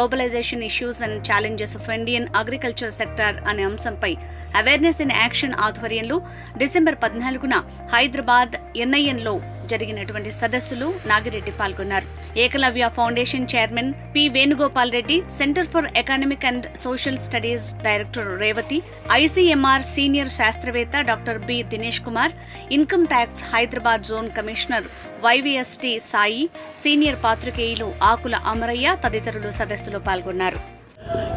Globalisation issues and challenges of Indian agriculture sector అనే అంశంపై awareness in action ఆధ్వర్యంలో December పద్నాలుగున హైదరాబాద్ ఎన్ఐఎన్లో జరిగినటువంటి సదస్సులు నాగిరెడ్డి పాల్గొన్నారు. Ekalavya foundation chairman P Venugopal Reddy centre for economic and social studies director Revathi ICMR senior శాస్త్రవేత్త doctor B Dinesh Kumar income tax Hyderabad zone commissioner YVST Sai senior పాత్రికేయులు ఆకుల అమరయ్య తదితరులు సదస్సులో పాల్గొన్నారు.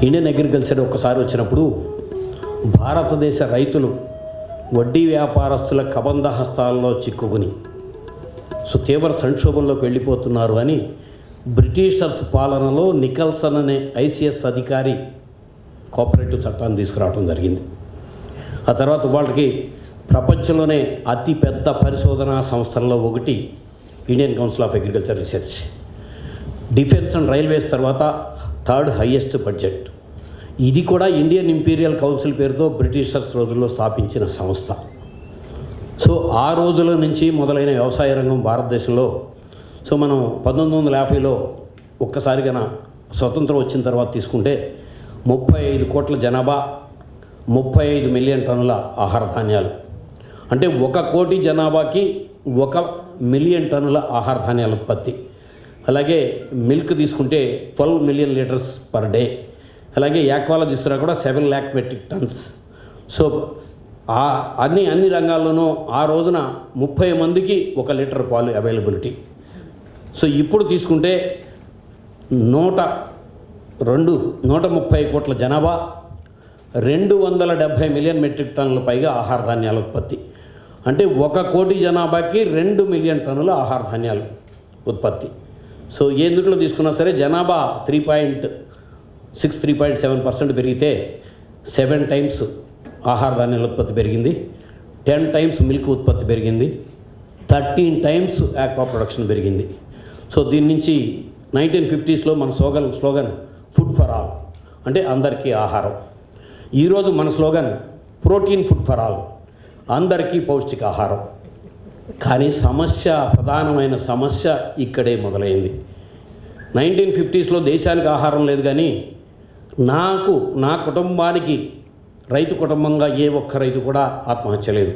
ఇండియన్ అగ్రికల్చర్ ఒకసారి వచ్చినప్పుడు భారతదేశ రైతులు వడ్డీ వ్యాపారస్తుల కబంధ హస్తాల్లో చిక్కుకుని సో తీవ్ర సంక్షోభంలోకి వెళ్ళిపోతున్నారు అని బ్రిటిషర్స్ పాలనలో నికల్సన్ అనే ఐసీఎస్ అధికారి కోఆపరేటివ్ చట్టాన్ని తీసుకురావడం జరిగింది. ఆ తర్వాత వాళ్ళకి ప్రపంచంలోనే అతిపెద్ద పరిశోధనా సంస్థల్లో ఒకటి Indian council of agriculture research. Defence and railways తర్వాత థర్డ్ హయ్యెస్ట్ బడ్జెట్. ఇది కూడా ఇండియన్ ఇంపీరియల్ కౌన్సిల్ పేరుతో బ్రిటిషర్స్ రోజుల్లో స్థాపించిన సంస్థ. సో ఆ రోజుల నుంచి మొదలైన వ్యవసాయ రంగం భారతదేశంలో సో మనం పంతొమ్మిది వందల యాభైలో ఒక్కసారిగా స్వతంత్రం వచ్చిన తర్వాత తీసుకుంటే ముప్పై ఐదు కోట్ల జనాభా ముప్పై ఐదు మిలియన్ టన్నుల ఆహార ధాన్యాలు. అంటే ఒక కోటి జనాభాకి ఒక మిలియన్ టన్నుల ఆహార ధాన్యాల ఉత్పత్తి. అలాగే మిల్క్ తీసుకుంటే twelve million litres per day. అలాగే యాక్వాలా తీసుకున్నా కూడా seven lakh metric tonnes. So ఆ అన్ని అన్ని రంగాల్లోనూ ఆ రోజున ముప్పై మందికి ఒక లీటర్ పాలు అవైలబిలిటీ. సో ఇప్పుడు తీసుకుంటే నూట రెండు నూట ముప్పై కోట్ల జనాభా రెండు వందల డెబ్భై మిలియన్ మెట్రిక్ టన్నుల పైగా ఆహార ధాన్యాల ఉత్పత్తి. అంటే ఒక కోటి జనాభాకి రెండు మిలియన్ టన్నుల ఆహార ధాన్యాలు ఉత్పత్తి. సో ఎందుట్లో తీసుకున్నా సరే జనాభా three point six three point seven percent పెరిగితే సెవెన్ టైమ్స్ ఆహార ధాన్యాల ఉత్పత్తి పెరిగింది. టెన్ టైమ్స్ మిల్క్ ఉత్పత్తి పెరిగింది. థర్టీన్ టైమ్స్ ఆక్వా ప్రొడక్షన్ పెరిగింది. సో దీని నుంచి నైన్టీన్ ఫిఫ్టీస్లో మన slogan slogan food for all అంటే అందరికీ ఆహారం. ఈరోజు మన slogan protein food for all అందరికీ పౌష్టికాహారం. కానీ సమస్య ప్రధానమైన సమస్య ఇక్కడే మొదలైంది. నైన్టీన్ ఫిఫ్టీస్లో దేశానికి ఆహారం లేదు కానీ నాకు నా కుటుంబానికి రైతు కుటుంబంగా ఏ ఒక్క రైతు కూడా ఆత్మహత్య లేదు.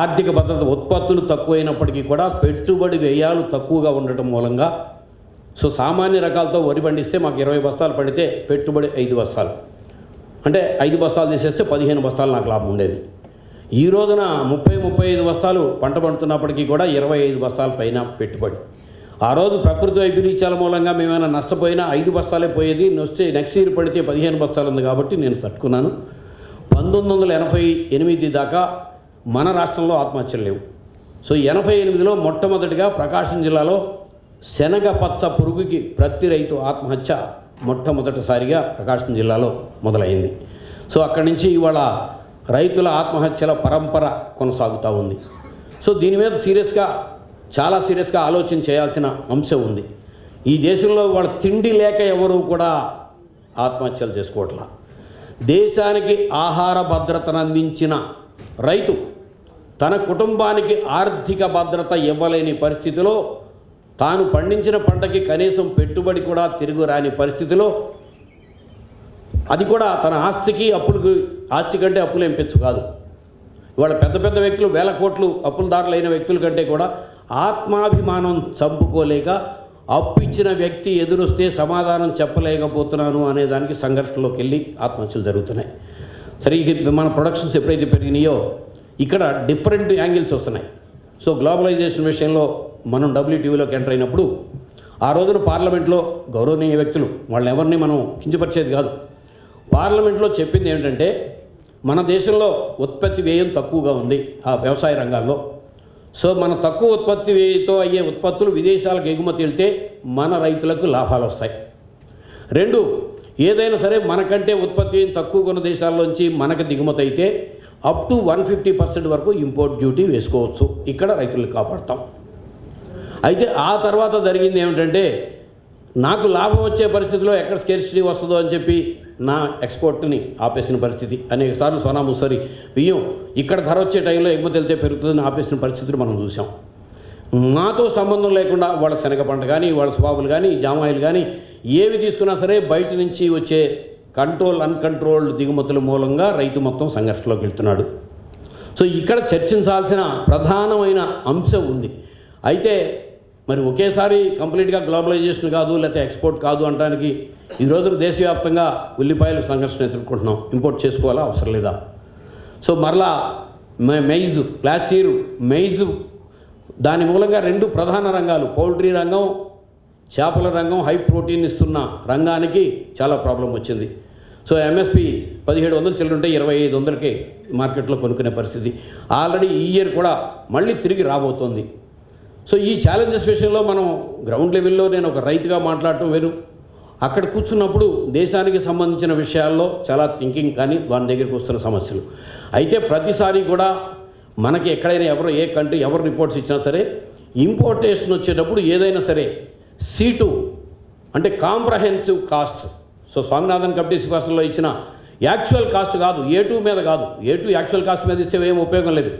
ఆర్థిక భద్రత ఉత్పత్తులు తక్కువైనప్పటికీ కూడా పెట్టుబడి వ్యయాలు తక్కువగా ఉండటం మూలంగా సో సామాన్య రకాలతో వరి పండిస్తే మాకు ఇరవై బస్తాలు పడితే పెట్టుబడి ఐదు బస్తాలు. అంటే ఐదు బస్తాలు తీసేస్తే పదిహేను బస్తాలు నాకు లాభం ఉండేది. ఈ రోజున ముప్పై ముప్పై ఐదు బస్తాలు పంట పండుతున్నప్పటికీ కూడా ఇరవై ఐదు బస్తాల పైన పెట్టుబడి. ఆ రోజు ప్రకృతి వైపరీత్యాల మూలంగా మేమైనా నష్టపోయినా ఐదు బస్తాలే పోయేది. నొస్తే నెక్స్ట్ పడితే పదిహేను బస్తాలు ఉంది కాబట్టి నేను తట్టుకున్నాను. పంతొమ్మిది వందల ఎనభై ఎనిమిది దాకా మన రాష్ట్రంలో ఆత్మహత్యలు లేవు. సో ఎనభై ఎనిమిదిలో మొట్టమొదటిగా ప్రకాశం జిల్లాలో శనగ పచ్చ పురుగుకి ప్రతి రైతు ఆత్మహత్య మొట్టమొదటిసారిగా ప్రకాశం జిల్లాలో మొదలైంది. సో అక్కడి నుంచి ఇవాళ రైతుల ఆత్మహత్యల పరంపర కొనసాగుతూ ఉంది. సో దీని మీద సీరియస్గా చాలా సీరియస్గా ఆలోచన చేయాల్సిన అంశం ఉంది. ఈ దేశంలో వాళ్ళ తిండి లేక ఎవరు కూడా ఆత్మహత్యలు చేసుకోవట్లా. దేశానికి ఆహార భద్రతను అందించిన రైతు తన కుటుంబానికి ఆర్థిక భద్రత ఇవ్వలేని పరిస్థితిలో తాను పండించిన పంటకి కనీసం పెట్టుబడి కూడా తిరుగు రాని పరిస్థితిలో అది కూడా తన ఆస్తికి అప్పులకి ఆస్తి కంటే అప్పులు ఏం పెంచు కాదు. ఇవాళ పెద్ద పెద్ద వ్యక్తులు వేల కోట్లు అప్పులదారులైన వ్యక్తుల కంటే కూడా ఆత్మాభిమానం చంపుకోలేక అప్పు ఇచ్చిన వ్యక్తి ఎదురొస్తే సమాధానం చెప్పలేకపోతున్నాను అనే దానికి సంఘర్షణలోకి వెళ్ళి ఆత్మహత్యలు జరుగుతున్నాయి. సరే మన ప్రొడక్షన్స్ ఎప్పుడైతే పెరిగినాయో ఇక్కడ డిఫరెంట్ యాంగిల్స్ వస్తున్నాయి. సో గ్లోబలైజేషన్ విషయంలో మనం డబ్ల్యూటీవీలోకి ఎంటర్ అయినప్పుడు ఆ రోజున పార్లమెంట్లో గౌరవనీయ వ్యక్తులు వాళ్ళని ఎవరిని మనం కించపరిచేది కాదు. పార్లమెంట్లో చెప్పింది ఏంటంటే మన దేశంలో ఉత్పత్తి వ్యయం తక్కువగా ఉంది ఆ వ్యవసాయ రంగాల్లో. సో మన తక్కువ ఉత్పత్తితో అయ్యే ఉత్పత్తులు విదేశాలకు ఎగుమతి వెళ్తే మన రైతులకు లాభాలు వస్తాయి. రెండు ఏదైనా సరే మనకంటే ఉత్పత్తి తక్కువ ఉన్న దేశాల్లోంచి మనకు దిగుమతి అయితే up to one fifty percent వరకు ఇంపోర్ట్ డ్యూటీ వేసుకోవచ్చు. ఇక్కడ రైతులను కాపాడతాం. అయితే ఆ తర్వాత జరిగింది ఏమిటంటే నాకు లాభం వచ్చే పరిస్థితిలో ఎక్కడ స్కేర్సిటీ వస్తుందో అని చెప్పి నా ఎక్స్పోర్ట్ని ఆపేసిన పరిస్థితి. అనేక సార్లు సోనా ముసరి బియ్యం ఇక్కడ ధర వచ్చే టైంలో ఎగుమతి వెళ్తే పెరుగుతుందని ఆపేసిన పరిస్థితిని మనం చూసాం మాతో సంబంధం లేకుండా వాళ్ళ శనగ పంట కానీ వాళ్ళ స్వాబులు కానీ జామాయిలు కానీ ఏవి తీసుకున్నా సరే బయట నుంచి వచ్చే కంట్రోల్ అన్కంట్రోల్డ్ దిగుమతుల మూలంగా రైతు మొత్తం సంఘర్షణలోకి వెళ్తున్నాడు. సో ఇక్కడ చర్చించాల్సిన ప్రధానమైన అంశం ఉంది. అయితే మరి ఒకేసారి కంప్లీట్గా గ్లోబలైజేషన్ కాదు లేకపోతే ఎక్స్పోర్ట్ కాదు అనడానికి ఈ రోజున దేశవ్యాప్తంగా ఉల్లిపాయలు సంఘర్షణ ఎదుర్కొంటున్నాం. ఇంపోర్ట్ చేసుకోవాలా? అవసరం లేదా? సో మరలా మె- మెయిజ్ ప్లాస్టీరు మెయిజ్ దాని మూలంగా రెండు ప్రధాన రంగాలు పౌల్ట్రీ రంగం చేపల రంగం హై ప్రోటీన్ ఇస్తున్న రంగానికి చాలా ప్రాబ్లం వచ్చింది. సో ఎంఎస్పి పదిహేడు వందలు చిల్లరంటే ఇరవై ఐదు వందలకి మార్కెట్లో కొనుక్కునే పరిస్థితి. ఆల్రెడీ ఈ ఇయర్ కూడా మళ్ళీ తిరిగి రాబోతోంది. సో ఈ ఛాలెంజెస్ విషయంలో మనం గ్రౌండ్ లెవెల్లో నేను ఒక రైతుగా మాట్లాడటం వేరు. అక్కడ కూర్చున్నప్పుడు దేశానికి సంబంధించిన విషయాల్లో చాలా థింకింగ్ కానీ వాని దగ్గరికి వస్తున్న సమస్యలు. అయితే ప్రతిసారి కూడా మనకి ఎక్కడైనా ఎవరు ఏ కంట్రీ ఎవరు రిపోర్ట్స్ ఇచ్చినా సరే ఇంపోర్టేషన్ వచ్చేటప్పుడు ఏదైనా సరే సీటు అంటే comprehensive cost so Swaminathan committee సిఫార్సుల్లో ఇచ్చిన యాక్చువల్ కాస్ట్ కాదు ఏ టూ మీద కాదు. ఏ టూ యాక్చువల్ కాస్ట్ మీద ఇస్తే ఏం ఉపయోగం లేదు.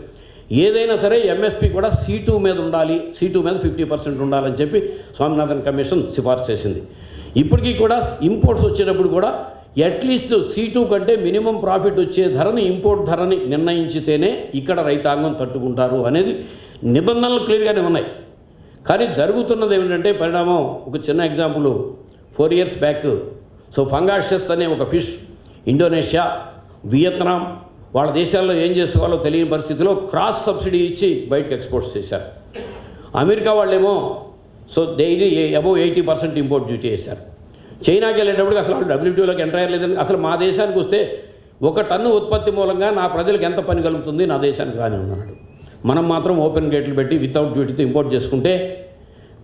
ఏదైనా సరే ఎంఎస్పి కూడా సీ టూ మీద ఉండాలి సీ టూ మీద ఫిఫ్టీ పర్సెంట్ ఉండాలని చెప్పి స్వామినాథన్ కమిషన్ సిఫార్సు చేసింది. ఇప్పటికీ కూడా ఇంపోర్ట్స్ వచ్చేటప్పుడు కూడా అట్లీస్ట్ సీ టూ కంటే మినిమం ప్రాఫిట్ వచ్చే ధరని ఇంపోర్ట్ ధరని నిర్ణయించితేనే ఇక్కడ రైతాంగం తట్టుకుంటారు అనేది నిబంధనలు క్లియర్గానే ఉన్నాయి. కానీ జరుగుతున్నది ఏమిటంటే పరిణామం ఒక చిన్న example four years back so pangasius అనే ఒక ఫిష్ ఇండోనేషియా వియత్నాం వాళ్ళ దేశాల్లో ఏం చేసుకోవాలో తెలియని పరిస్థితిలో క్రాస్ సబ్సిడీ ఇచ్చి బయటకు ఎక్స్పోర్ట్స్ చేశారు. అమెరికా వాళ్ళేమో so daily above eighty percent import duty వేశారు చైనాకి వెళ్ళేటప్పటికి అసలు వాళ్ళు డబ్ల్యూటీఓలోకి ఎంటర్ అయ్యలేదని అసలు మా దేశానికి వస్తే ఒక టన్ను ఉత్పత్తి మూలంగా నా ప్రజలకు ఎంత పని కలుగుతుంది నా దేశానికి రాని ఉన్నాడు. మనం మాత్రం ఓపెన్ గేట్లు పెట్టి వితౌట్ డ్యూటీతో ఇంపోర్ట్ చేసుకుంటే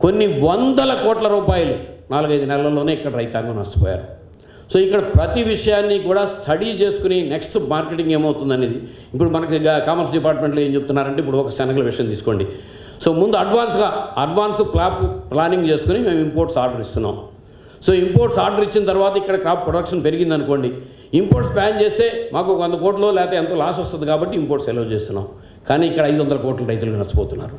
కొన్ని వందల కోట్ల రూపాయలు నాలుగైదు నెలల్లోనే ఇక్కడ రైతాంగం నష్టపోయారు. సో ఇక్కడ ప్రతి విషయాన్ని కూడా స్టడీ చేసుకుని నెక్స్ట్ మార్కెటింగ్ ఏమవుతుందనేది. ఇప్పుడు మనకి కామర్స్ డిపార్ట్మెంట్లో ఏం చెప్తున్నారంటే ఇప్పుడు ఒక శనగల విషయం తీసుకోండి. సో ముందు అడ్వాన్స్గా అడ్వాన్స్ క్లాప్ ప్లానింగ్ చేసుకుని మేము ఇంపోర్ట్స్ ఆర్డర్ ఇస్తున్నాం. సో ఇంపోర్ట్స్ ఆర్డర్ ఇచ్చిన తర్వాత ఇక్కడ క్రాప్ ప్రొడక్షన్ పెరిగింది అనుకోండి ఇంపోర్ట్స్ ప్లాన్ చేస్తే మాకు ఒక వంద కోట్లు లేకపోతే ఎంతో లాస్ వస్తుంది కాబట్టి ఇంపోర్ట్స్ ఎలవ్ చేస్తున్నాం. కానీ ఇక్కడ ఐదు వందల కోట్లు రైతులు నష్టపోతున్నారు.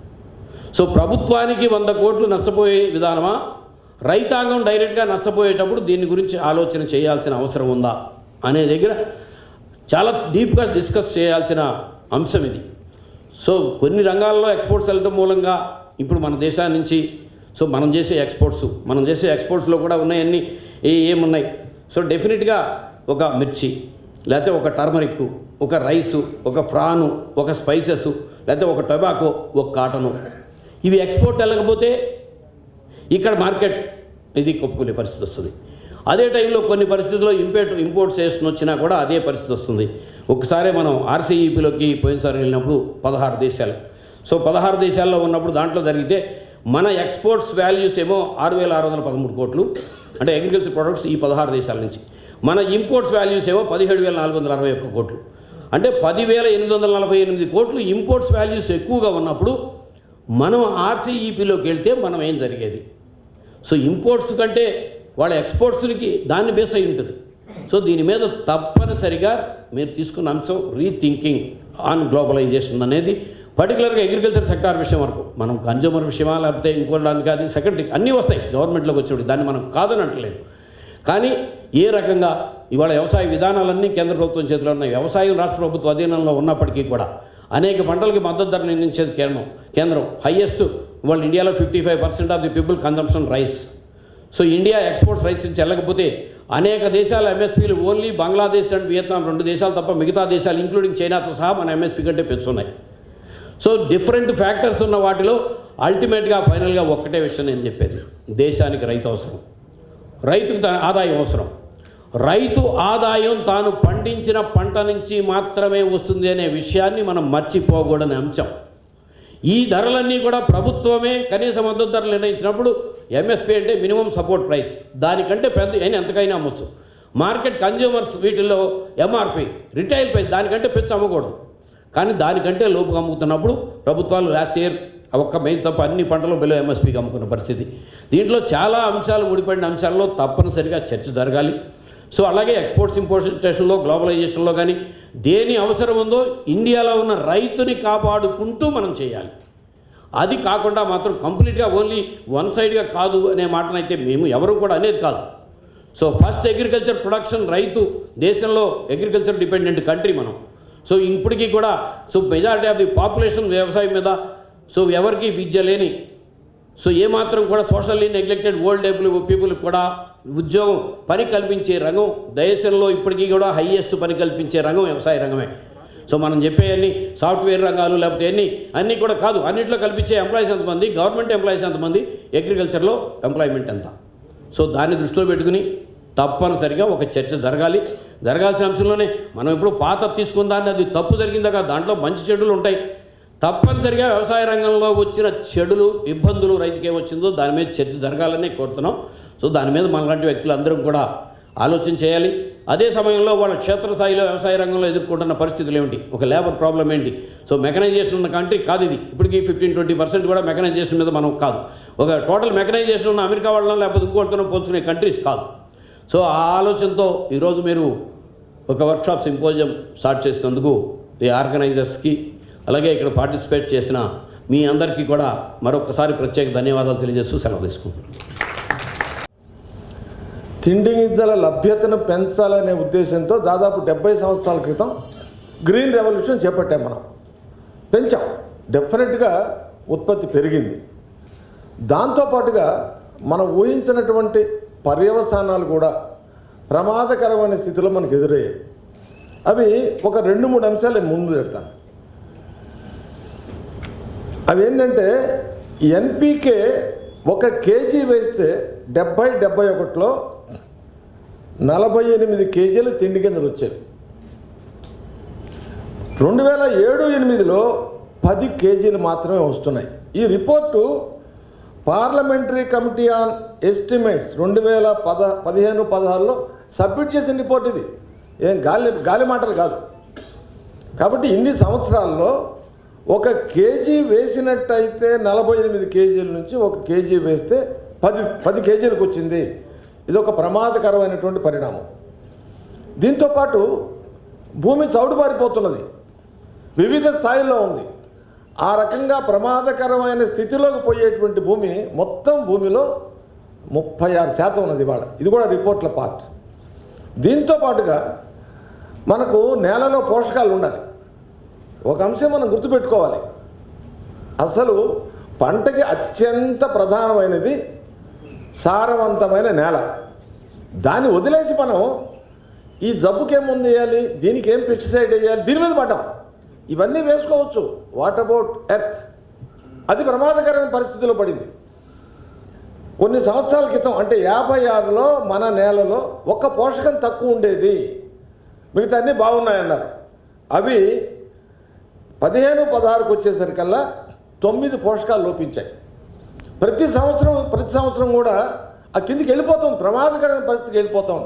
సో ప్రభుత్వానికి వంద కోట్లు నష్టపోయే విధానమా? రైతాంగం డైరెక్ట్గా నష్టపోయేటప్పుడు దీని గురించి ఆలోచన చేయాల్సిన అవసరం ఉందా అనే దగ్గర చాలా డీప్గా డిస్కస్ చేయాల్సిన అంశం ఇది. సో కొన్ని రంగాల్లో ఎక్స్పోర్ట్స్ వెళ్ళడం మూలంగా ఇప్పుడు మన దేశాన్ని నుంచి సో మనం చేసే ఎక్స్పోర్ట్స్ మనం చేసే ఎక్స్పోర్ట్స్లో కూడా ఉన్నాయన్నీ ఏ ఏమున్నాయి? సో డెఫినెట్గా ఒక మిర్చి లేకపోతే ఒక టర్మరిక్ ఒక రైసు ఒక ఫ్రాను ఒక స్పైసెస్ లేకపోతే ఒక టొబాకో ఒక కాటను ఇవి ఎక్స్పోర్ట్ వెళ్ళకపోతే ఇక్కడ మార్కెట్ ఇది కొప్పుకునే పరిస్థితి వస్తుంది. అదే టైంలో కొన్ని పరిస్థితుల్లో ఇంపోర్ట్ ఇంపోర్ట్ చేసిన వచ్చినా కూడా అదే పరిస్థితి వస్తుంది. ఒకసారి మనం ఆర్సీఈపీలోకి పోయినసారి వెళ్ళినప్పుడు పదహారు దేశాలు. సో పదహారు దేశాల్లో ఉన్నప్పుడు దాంట్లో జరిగితే మన ఎక్స్పోర్ట్స్ వాల్యూస్ ఏమో ఆరు వేల ఆరు వందల పదమూడు కోట్లు. అంటే అగ్రికల్చర్ ప్రొడక్ట్స్ ఈ పదహారు దేశాల నుంచి. మన ఇంపోర్ట్స్ వాల్యూస్ ఏమో పదిహేడు వేల నాలుగు వందల అరవై ఒక్క కోట్లు. అంటే పదివేల ఎనిమిది వందల నలభై ఎనిమిది కోట్లు ఇంపోర్ట్స్ వాల్యూస్ ఎక్కువగా ఉన్నప్పుడు మనం ఆర్సీఈపీలోకి వెళ్తే మనం ఏం జరిగేది? సో ఇంపోర్ట్స్ కంటే వాళ్ళ ఎక్స్పోర్ట్స్కి దాన్ని బేస్ అయి ఉంటుంది. సో దీని మీద తప్పనిసరిగా మీరు తీసుకున్న అంశం రీథింకింగ్ ఆన్ గ్లోబలైజేషన్ అనేది పర్టికులర్గా అగ్రికల్చర్ సెక్టార్ విషయం వరకు. మనం కన్జ్యూమర్ విషయమా లేకపోతే ఇంకో దానికి అది సెకండరీ అన్నీ వస్తాయి. గవర్నమెంట్లోకి వచ్చేవి దాన్ని మనం కాదని అంటలేదు. కానీ ఏ రకంగా ఇవాళ వ్యవసాయ విధానాలన్నీ కేంద్ర ప్రభుత్వం చేతిలో ఉన్నాయి. వ్యవసాయం రాష్ట్ర ప్రభుత్వ అధీనంలో ఉన్నప్పటికీ కూడా అనేక పంటలకి మద్దతు ధర నిర్ణయించేది కేంద్రం. కేంద్రం. హయ్యెస్ట్ ఇవాళ ఇండియాలో fifty five percent of the people consumption rice. So India exports rice చెల్లకపోతే అనేక దేశాల ఎంఎస్పీలు ఓన్లీ బంగ్లాదేశ్ అండ్ వియత్నాం రెండు దేశాలు తప్ప మిగతా దేశాలు ఇంక్లూడింగ్ చైనాతో సహా మన ఎంఎస్పీ కంటే పెంచున్నాయి సో డిఫరెంట్ ఫ్యాక్టర్స్ ఉన్న వాటిలో అల్టిమేట్గా ఫైనల్గా ఒక్కటే విషయం నేను చెప్పేది. దేశానికి రైతు అవసరం. రైతుకు ఆదాయం అవసరం. రైతు ఆదాయం తాను పండించిన పంట నుంచి మాత్రమే వస్తుంది అనే విషయాన్ని మనం మర్చిపోకూడని అంశం. ఈ ధరలన్నీ కూడా ప్రభుత్వమే కనీస మద్దతు ధరలు నిర్ణయించినప్పుడు ఎంఎస్పీ అంటే మినిమం సపోర్ట్ ప్రైస్. దానికంటే పెద్ద అయినా ఎంతకైనా అమ్మొచ్చు. మార్కెట్ కన్జ్యూమర్స్ వీటిల్లో ఎంఆర్పి రిటైల్ ప్రైస్ దానికంటే పెంచి అమ్మకూడదు. కానీ దానికంటే లోపుగా అమ్ముతున్నప్పుడు ప్రభుత్వాలు లాస్ట్ ఇయర్ ఒక్క మెయిన్ తప్ప అన్ని పంటలు బిలో ఎంఎస్పీకి అమ్ముకున్న పరిస్థితి. దీంట్లో చాలా అంశాలు ముడిపడిన అంశాల్లో తప్పనిసరిగా చర్చ జరగాలి. సో అలాగే ఎక్స్పోర్ట్స్ ఇంపోర్టేషన్లో గ్లోబలైజేషన్లో కానీ దేని అవసరం ఉందో ఇండియాలో ఉన్న రైతుని కాపాడుకుంటూ మనం చేయాలి. అది కాకుండా మాత్రం కంప్లీట్గా ఓన్లీ వన్ సైడ్గా కాదు అనే మాటనైతే మేము ఎవరు కూడా అనేది కాదు. సో ఫస్ట్ అగ్రికల్చర్ ప్రొడక్షన్ రైతు దేశంలో అగ్రికల్చర్ డిపెండెంట్ కంట్రీ మనం. సో ఇప్పటికీ కూడా so majority of the population వ్యవసాయం మీద సో ఎవరికి విద్య లేని సో ఏమాత్రం కూడా socially neglected old able people కూడా ఉద్యోగం పని కల్పించే రంగం దేశంలో ఇప్పటికీ కూడా హయ్యెస్ట్ పని కల్పించే రంగం వ్యవసాయ రంగమే. సో మనం చెప్పే అన్ని సాఫ్ట్వేర్ రంగాలు లేకపోతే అన్ని అన్నీ కూడా కాదు అన్నింటిలో కల్పించే ఎంప్లాయీస్ ఎంతమంది? గవర్నమెంట్ ఎంప్లాయీస్ ఎంతమంది? అగ్రికల్చర్లో ఎంప్లాయ్మెంట్ ఎంత? సో దాన్ని దృష్టిలో పెట్టుకుని తప్పనిసరిగా ఒక చర్చ జరగాలి. జరగాల్సిన అంశంలోనే మనం ఇప్పుడు పాత తీసుకుందాన్ని అది తప్పు జరిగిందా దాంట్లో మంచి చెడులు ఉంటాయి. తప్పనిసరిగా వ్యవసాయ రంగంలో వచ్చిన చెడులు ఇబ్బందులు రైతుకి వచ్చిందో దాని మీద చర్చ జరగాలని కోరుతున్నాం. సో దాని మీద మనలాంటి వ్యక్తులు అందరం కూడా ఆలోచన చేయాలి. అదే సమయంలో వాళ్ళ క్షేత్రస్థాయిలో వ్యవసాయ రంగంలో ఎదుర్కొంటున్న పరిస్థితులు ఏమిటి? ఒక లేబర్ ప్రాబ్లం ఏంటి? సో మెకనైజేషన్ ఉన్న కంట్రీ కాదు ఇది. ఇప్పటికీ ఫిఫ్టీన్ ట్వంటీ పర్సెంట్ కూడా మెకనైజేషన్ మీద మనం కాదు. ఒక టోటల్ మెకనైజేషన్ ఉన్న అమెరికా వాళ్ళని లేకపోతే ఇంకోటితో పోల్చుకునే కంట్రీస్ కాదు. సో ఆ ఆలోచనతో ఈరోజు మీరు ఒక వర్క్షాప్ సింపోజియం స్టార్ట్ చేసినందుకు ఈ ఆర్గనైజర్స్కి అలాగే ఇక్కడ పార్టిసిపేట్ చేసిన మీ అందరికీ కూడా మరొకసారి ప్రత్యేక ధన్యవాదాలు తెలియజేస్తూ సెలవు తీసుకుంటున్నాను. తిండి గింజల లభ్యతను పెంచాలనే ఉద్దేశంతో దాదాపు డెబ్బై సంవత్సరాల క్రితం గ్రీన్ రెవల్యూషన్ చేపట్టాం మనం. పెంచాం. డెఫినెట్గా ఉత్పత్తి పెరిగింది. దాంతోపాటుగా మనం ఊహించినటువంటి పర్యవసానాలు కూడా ప్రమాదకరమైన స్థితిలో మనకు ఎదురయ్యాయి. అవి ఒక రెండు మూడు అంశాలు నేను ముందు పెడతాను. అవి ఏంటంటే ఎన్పికే ఒక కేజీ వేస్తే డెబ్బై డెబ్బై ఒకటిలో నలభై ఎనిమిది కేజీలు తిండి కిందలు వచ్చేవి రెండు వేల ఏడు ఎనిమిదిలో పది కేజీలు మాత్రమే వస్తున్నాయి. ఈ report parliamentary committee on estimates రెండు వేల పద పదిహేను పదహారులో సబ్మిట్ చేసిన రిపోర్ట్ ఇది. ఏం గాలి గాలి మాటలు కాదు. కాబట్టి ఇన్ని సంవత్సరాల్లో ఒక కేజీ వేసినట్టయితే నలభై ఎనిమిది కేజీల నుంచి ఒక కేజీ వేస్తే పది పది కేజీలకు వచ్చింది. ఇది ఒక ప్రమాదకరమైనటువంటి పరిణామం. దీంతోపాటు భూమి చౌడుబారిపోతున్నది వివిధ స్థాయిల్లో ఉంది. ఆ రకంగా ప్రమాదకరమైన స్థితిలోకి పోయేటువంటి భూమి మొత్తం భూమిలో ముప్పై ఆరు శాతం ఉన్నది ఇవాళ. ఇది కూడా రిపోర్ట్ల పార్ట్. దీంతో పాటుగా మనకు నేలలో పోషకాలు ఉండాలి. ఒక అంశం మనం గుర్తుపెట్టుకోవాలి. అసలు పంటకి అత్యంత ప్రధానమైనది సారవంతమైన నేల. దాన్ని వదిలేసి మనం ఈ జబ్బుకి ఏం ముందు వేయాలి దీనికి ఏం పెస్టిసైడ్ వేయాలి దీని మీద పడ్డాం. ఇవన్నీ వేసుకోవచ్చు. వాట్ అబౌట్ ఎర్త్ అది ప్రమాదకరమైన పరిస్థితిలో పడింది. కొన్ని సంవత్సరాల క్రితం అంటే యాభై ఆరులో మన నేలలో ఒక్క పోషకం తక్కువ ఉండేది. మిగతా అన్నీ బాగున్నాయన్నారు. అవి పదిహేను పదహారుకు వచ్చేసరికల్లా తొమ్మిది పోషకాలు లోపించాయి. ప్రతి సంవత్సరం ప్రతి సంవత్సరం కూడా ఆ కిందికి వెళ్ళిపోతాం ప్రమాదకరమైన పరిస్థితికి వెళ్ళిపోతాం.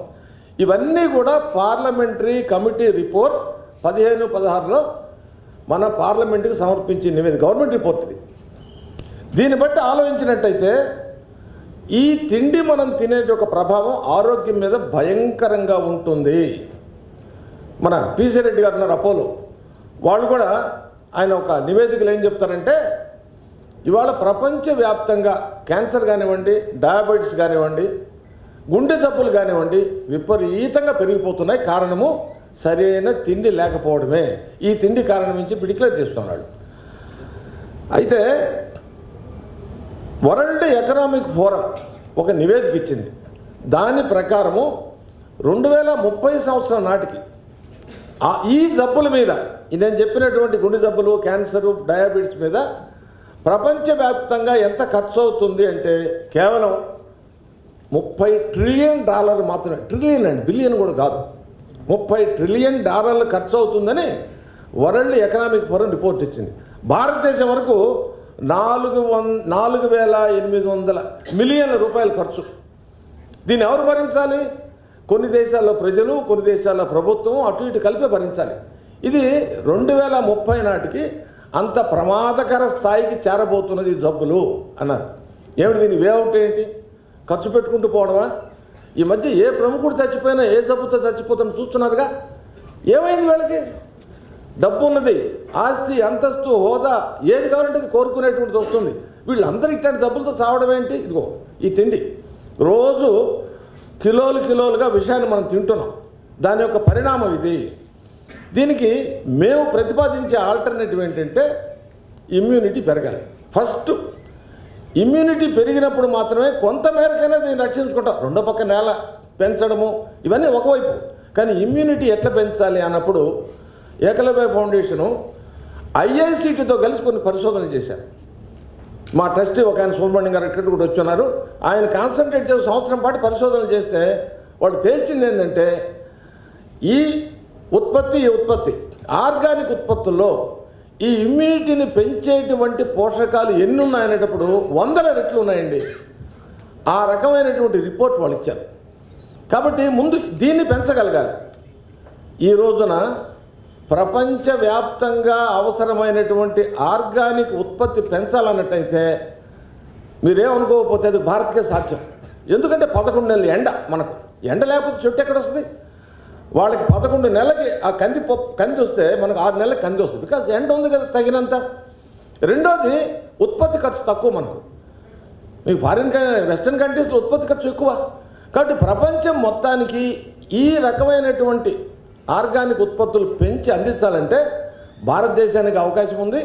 ఇవన్నీ కూడా పార్లమెంటరీ కమిటీ రిపోర్ట్ పదిహేను పదహారులో మన పార్లమెంటుకి సమర్పించిన నివేదిక గవర్నమెంట్ రిపోర్ట్ ఇది. దీన్ని బట్టి ఆలోచించినట్టయితే ఈ తిండి మనం తినే ఒక ప్రభావం ఆరోగ్యం మీద భయంకరంగా ఉంటుంది. మన పీసీ రెడ్డి గారు ఉన్నారు అపోలో. వాళ్ళు కూడా ఆయన ఒక నివేదికలు ఏం చెప్తారంటే ఇవాళ ప్రపంచవ్యాప్తంగా క్యాన్సర్ కానివ్వండి డయాబెటీస్ కానివ్వండి గుండె జబ్బులు కానివ్వండి విపరీతంగా పెరిగిపోతున్నాయి. కారణము సరైన తిండి లేకపోవడమే. ఈ తిండి కారణం నుంచి డిక్లేర్ చేస్తున్నాడు. అయితే వరల్డ్ ఎకనామిక్ ఫోరం ఒక నివేదిక ఇచ్చింది. దాని ప్రకారము రెండు వేల ముప్పై సంవత్సరం నాటికి ఆ ఈ జబ్బుల మీద నేను చెప్పినటువంటి గుండె జబ్బులు క్యాన్సరు డయాబెటీస్ మీద ప్రపంచవ్యాప్తంగా ఎంత ఖర్చు అవుతుంది అంటే కేవలం ముప్పై ట్రిలియన్ డాలర్లు మాత్రమే. ట్రిలియన్ అండి బిలియన్ కూడా కాదు. ముప్పై ట్రిలియన్ డాలర్లు ఖర్చు అవుతుందని వరల్డ్ ఎకనామిక్ ఫోరం రిపోర్ట్ ఇచ్చింది. భారతదేశం వరకు నాలుగు వం నాలుగు వేల ఎనిమిది వందల మిలియన్ల రూపాయల ఖర్చు. దీన్ని ఎవరు భరించాలి? కొన్ని దేశాల్లో ప్రజలు కొన్ని దేశాల్లో ప్రభుత్వం అటు ఇటు కలిపే భరించాలి. ఇది రెండు వేల ముప్పై నాటికి అంత ప్రమాదకర స్థాయికి చేరబోతున్నది జబ్బులు అన్నారు. ఏమిటి దీని వేఅవుట్ ఏంటి? ఖర్చు పెట్టుకుంటూ పోవడమా? ఈ మధ్య ఏ ప్రముఖుడు చచ్చిపోయినా ఏ జబ్బుతో చచ్చిపోతాను చూస్తున్నారుగా? ఏమైంది వీళ్ళకి? డబ్బు ఉన్నది ఆస్తి అంతస్తు హోదా ఏది కావాలంటే అది కోరుకునేటువంటిది వస్తుంది. వీళ్ళందరూ ఇట్లాంటి జబ్బులతో చావడం ఏంటి? ఇదిగో ఈ తిండి. రోజు కిలోలు కిలోలుగా విషయాన్ని మనం తింటున్నాం. దాని యొక్క పరిణామం ఇది. దీనికి మేము ప్రతిపాదించే ఆల్టర్నేటివ్ ఏంటంటే ఇమ్యూనిటీ పెరగాలి. ఫస్ట్ ఇమ్యూనిటీ పెరిగినప్పుడు మాత్రమే కొంతమేరకైనా దీన్ని రక్షించుకుంటాం. రెండో పక్క నేల పెంచడము ఇవన్నీ ఒకవైపు. కానీ ఇమ్యూనిటీ ఎట్లా పెంచాలి అన్నప్పుడు ఏకలవ్య ఫౌండేషను ఐఐసిటీతో కలిసి కొన్ని పరిశోధనలు చేశారు. మా ట్రస్టీ ఒక ఆయన సుబ్రహ్మణ్యం గారు ఇక్కడ కూడా వచ్చున్నారు. ఆయన కాన్సన్ట్రేట్ చేసి సంవత్సరం పాటు పరిశోధనలు చేస్తే వాళ్ళు తేల్చింది ఏంటంటే ఈ ఉత్పత్తి ఈ ఉత్పత్తి. ఆర్గానిక్ ఉత్పత్తుల్లో ఈ ఇమ్యూనిటీని పెంచేటువంటి పోషకాలు ఎన్ని ఉన్నాయనేటప్పుడు వందల రెట్లు ఉన్నాయండి. ఆ రకమైనటువంటి రిపోర్ట్ వాళ్ళు ఇచ్చారు. కాబట్టి ముందు దీన్ని పెంచగలగాలి. ఈ రోజున ప్రపంచవ్యాప్తంగా అవసరమైనటువంటి ఆర్గానిక్ ఉత్పత్తి పెంచాలన్నట్టయితే మీరేమనుకోకపోతే అది భారత్కే సాధ్యం. ఎందుకంటే పదకొండు నెలలు ఎండ మనకు. ఎండ లేకపోతే చెట్టు ఎక్కడ వస్తుంది? వాళ్ళకి పదకొండు నెలలకి ఆ కంది పప్పు కంది వస్తే మనకు ఆరు నెలలకి కంది వస్తుంది. బికాజ్ ఎండ ఉంది కదా తగినంత. రెండోది ఉత్పత్తి ఖర్చు తక్కువ మనకు. మీకు ఫారిన్ వెస్ట్రన్ కంట్రీస్లో ఉత్పత్తి ఖర్చు ఎక్కువ. కాబట్టి ప్రపంచం మొత్తానికి ఈ రకమైనటువంటి ఆర్గానిక్ ఉత్పత్తులు పెంచి అందించాలంటే భారతదేశానికి అవకాశం ఉంది.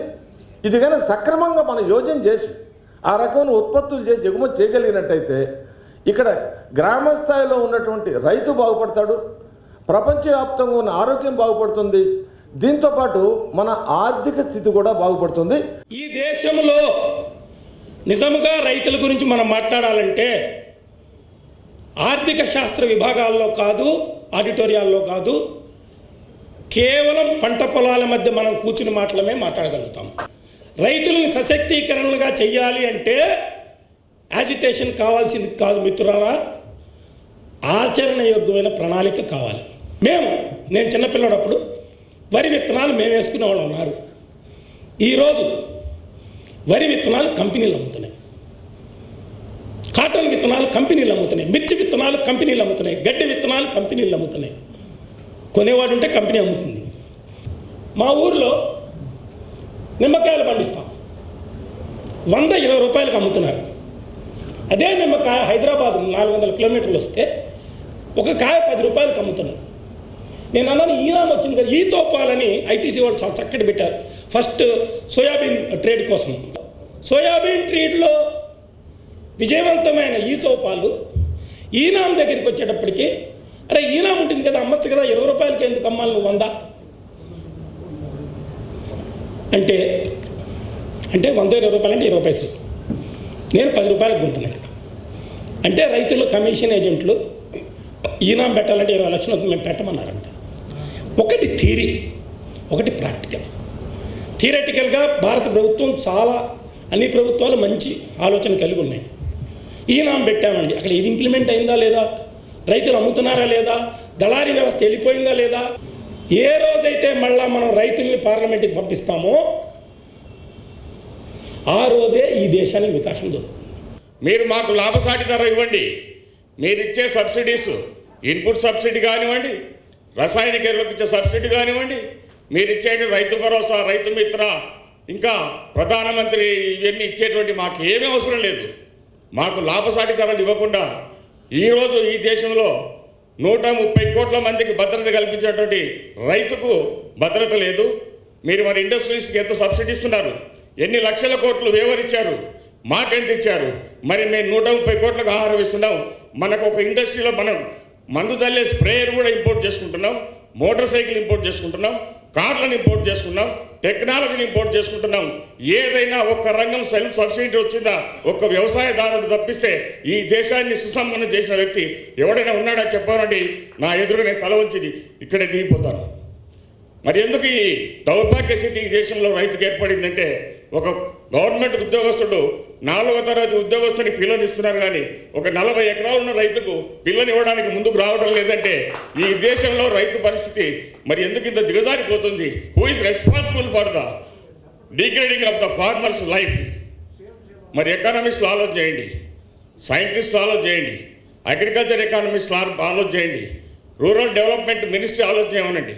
ఇది కానీ సక్రమంగా మనం యోజన చేసి ఆ రకమైన ఉత్పత్తులు చేసి ఎగుమతి చేయగలిగినట్టయితే ఇక్కడ గ్రామ స్థాయిలో ఉన్నటువంటి రైతు బాగుపడతాడు ప్రపంచవ్యాప్తంగా ఉన్న ఆరోగ్యం బాగుపడుతుంది. దీంతో పాటు మన ఆర్థిక స్థితి కూడా బాగుపడుతుంది. ఈ దేశంలో నిజముగా రైతుల గురించి మనం మాట్లాడాలంటే ఆర్థిక శాస్త్ర విభాగాల్లో కాదు ఆడిటోరియాల్లో కాదు కేవలం పంట పొలాల మధ్య మనం కూర్చుని మాటలమే మాట్లాడగలుగుతాం. రైతులను సశక్తీకరణగా చేయాలి అంటే యాజిటేషన్ కావాల్సింది కాదు మిత్రులారా. ఆచరణయోగ్యమైన ప్రణాళిక కావాలి. మేము నేను చిన్నపిల్లడప్పుడు వరి విత్తనాలు మేము వేసుకునే వాళ్ళు ఉన్నారు. ఈరోజు వరి విత్తనాలు కంపెనీలు అమ్ముతున్నాయి. కాటన్ విత్తనాలు కంపెనీలు అమ్ముతున్నాయి. మిర్చి విత్తనాలు కంపెనీలు అమ్ముతున్నాయి. గడ్డి విత్తనాలు కంపెనీలు అమ్ముతున్నాయి. కొనేవాడు ఉంటే కంపెనీ అమ్ముతుంది. మా ఊర్లో నిమ్మకాయలు పండిస్తాం. వంద ఇరవై రూపాయలకు అమ్ముతున్నారు. అదే నిమ్మకాయ హైదరాబాద్ నాలుగు వందల కిలోమీటర్లు వస్తే ఒక కాయ పది రూపాయలకు అమ్ముతున్నారు. నేను అన్నాను ఈనాం వచ్చింది కదా ఈ తోపాలని ఐటీసీ వాళ్ళు చాలా చక్కటి పెట్టారు. ఫస్ట్ సోయాబీన్ ట్రేడ్ కోసం. సోయాబీన్ ట్రేడ్లో విజయవంతమైన ఈ తోపాలు ఈనాం దగ్గరికి వచ్చేటప్పటికి అరే ఈనాం ఉంటుంది కదా అమ్మచ్చు కదా ఇరవై రూపాయలకి ఎందుకు అమ్మాలి నువ్వు వంద? అంటే అంటే వంద ఇరవై రూపాయలు అంటే ఇరవై పైసలు. నేను పది రూపాయలకు కొంటున్నాను అంటే రైతులు కమిషన్ ఏజెంట్లు ఈనాం పెట్టాలంటే ఇరవై లక్షలు మేము పెట్టమన్నారు ఒకటి థీరీ ఒకటి ప్రాక్టికల్. థియరటికల్గా భారత ప్రభుత్వం చాలా అన్ని ప్రభుత్వాలు మంచి ఆలోచన కలిగి ఉన్నాయి. ఈనాం పెట్టామండి అక్కడ ఇది ఇంప్లిమెంట్ అయిందా లేదా? రైతులు అమ్ముతున్నారా లేదా? దళారీ వ్యవస్థ వెళ్ళిపోయిందా లేదా? ఏ రోజైతే మళ్ళా మనం రైతుల్ని పార్లమెంట్కి పంపిస్తామో ఆ రోజే ఈ దేశానికి వికాసం దొరుకుతుంది మీరు మాకు లాభసాటి ధర ఇవ్వండి. మీరు ఇచ్చే సబ్సిడీస్ ఇన్పుట్ సబ్సిడీ కానివ్వండి రసాయనిక ఎరువులకు ఇచ్చే సబ్సిడీ కానివ్వండి మీరు ఇచ్చేయండి రైతు భరోసా రైతు మిత్ర ఇంకా ప్రధానమంత్రి ఇవన్నీ ఇచ్చేటువంటి మాకు ఏమీ అవసరం లేదు. మాకు లాభసాటి ధరలు ఇవ్వకుండా ఈరోజు ఈ దేశంలో నూట ముప్పై కోట్ల మందికి భద్రత కల్పించినటువంటి రైతుకు భద్రత లేదు. మీరు మరి ఇండస్ట్రీస్కి ఎంత సబ్సిడీ ఇస్తున్నారు? ఎన్ని లక్షల కోట్లు వేవరిచ్చారు మాకెంత ఇచ్చారు? మరి మేము నూట ముప్పై కోట్లకు ఆహారం ఇస్తున్నాం. మనకు ఒక ఇండస్ట్రీలో మనం మందు చల్లే స్ప్రేయర్ కూడా ఇంపోర్ట్ చేసుకుంటున్నాం మోటార్ సైకిల్ ఇంపోర్ట్ చేసుకుంటున్నాం కార్లను ఇంపోర్ట్ చేసుకున్నాం టెక్నాలజీని ఇంపోర్ట్ చేసుకుంటున్నాం. ఏదైనా ఒక్క రంగం సెల్ఫ్ సబ్సిడీ వచ్చిందా ఒక్క వ్యవసాయదారుడు తప్పిస్తే ఈ దేశాన్ని సుసంపన్నం చేసిన వ్యక్తి ఎవడైనా ఉన్నాడా చెప్పానండి నా ఎదురు నేను తల వంచిది ఇక్కడే దిగిపోతాను. మరి ఎందుకు ఈ దౌర్భాగ్య స్థితి ఈ దేశంలో రైతుకు ఏర్పడిందంటే ఒక గవర్నమెంట్ ఉద్యోగస్తుడు నాలుగవ తరగతి ఉద్యోగస్తుని పిల్లనిస్తున్నారు కానీ ఒక నలభై ఎకరాలు ఉన్న రైతుకు పిల్లని ఇవ్వడానికి ముందుకు రావడం లేదంటే ఈ దేశంలో రైతు పరిస్థితి మరి ఎందుకు ఇంత దిగజారిపోతుంది? Who is responsible for the degrading of the farmers life మరి ఎకానమిస్టులు ఆలోచన చేయండి సైంటిస్టులు ఆలోచన చేయండి అగ్రికల్చర్ ఎకానమిస్టులు ఆలోచన చేయండి రూరల్ డెవలప్మెంట్ మినిస్ట్రీ ఆలోచన ఏమనండి?